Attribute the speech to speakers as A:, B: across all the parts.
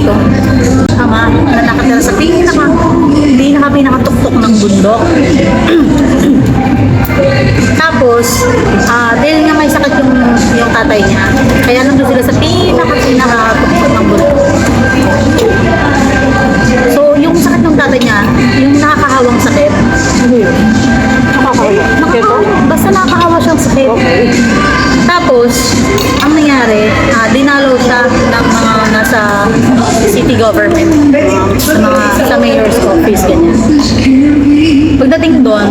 A: dito. Ama, na nakatira sa pinaka, pinaka pinakatuktok ng bundok. Tapos, uh, dahil nga may sakit yung, yung tatay niya, kaya nandun sila sa pinaka pinakatuktok ng bundok. So, yung sakit ng tatay niya, yung nakakahawang sakit.
B: Nakakahawa?
A: Nakakahawa. Basta nakakahawa siyang sakit. Okay. Tapos, ang nangyari, ah, uh, dinalo city government, um, sa mga sa mayor's office, ganyan. Pagdating doon,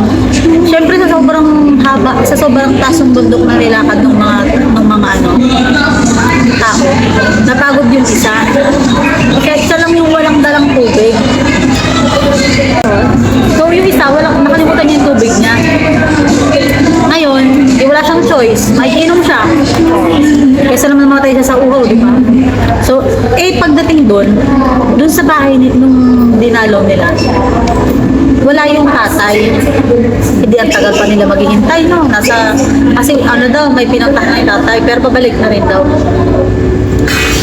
A: syempre sa sobrang haba, sa sobrang taas ng bundok na nilakad ng mga ng mga ano, siya. Kesa naman mamatay siya sa uhaw, di ba? So, eh, pagdating doon, doon sa bahay nung dinalaw nila, wala yung tatay. Hindi ang tagal pa nila maghihintay, no? Nasa, kasi ano daw, may pinuntahan na yung tatay, pero pabalik na rin daw.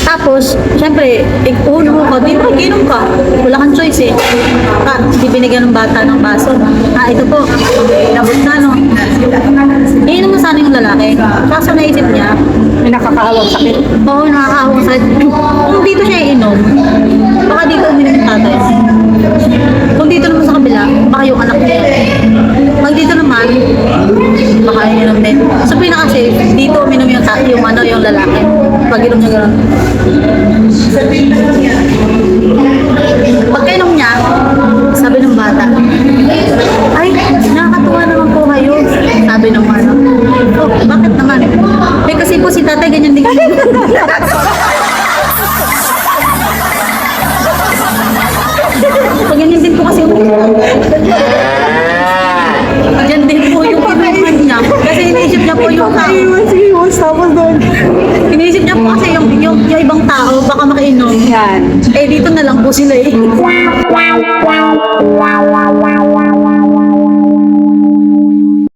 A: Tapos, syempre, uno mo ka, di ba, ginom ka. Wala kang choice eh. Ah, di binigyan ng bata ng baso. Ah, ito po, inabot na, no? Iinom na sana yung lalaki. Kaso naisip niya,
B: May nakakahawang sakit.
A: oo, nakakahawang sakit. Kung dito siya iinom, baka dito uminom yung tatay. Kung dito naman sa kabila, baka yung anak niya. Pag dito naman, baka iinom din. So, pinaka-safe, dito uminom yung, yung, ano, yung lalaki. Pag inom niya gano'n. Naman? Eh kasi po si tatay ganyan din. Ganyan din po kasi yung Ganyan din po yung inuman niya. Kasi iniisip niya po yung tao. Iwas,
B: iwas. Tapos doon.
A: Iniisip niya po kasi yung, yung, yung ibang tao baka makainom.
B: Yan.
A: Eh dito na lang po sila eh.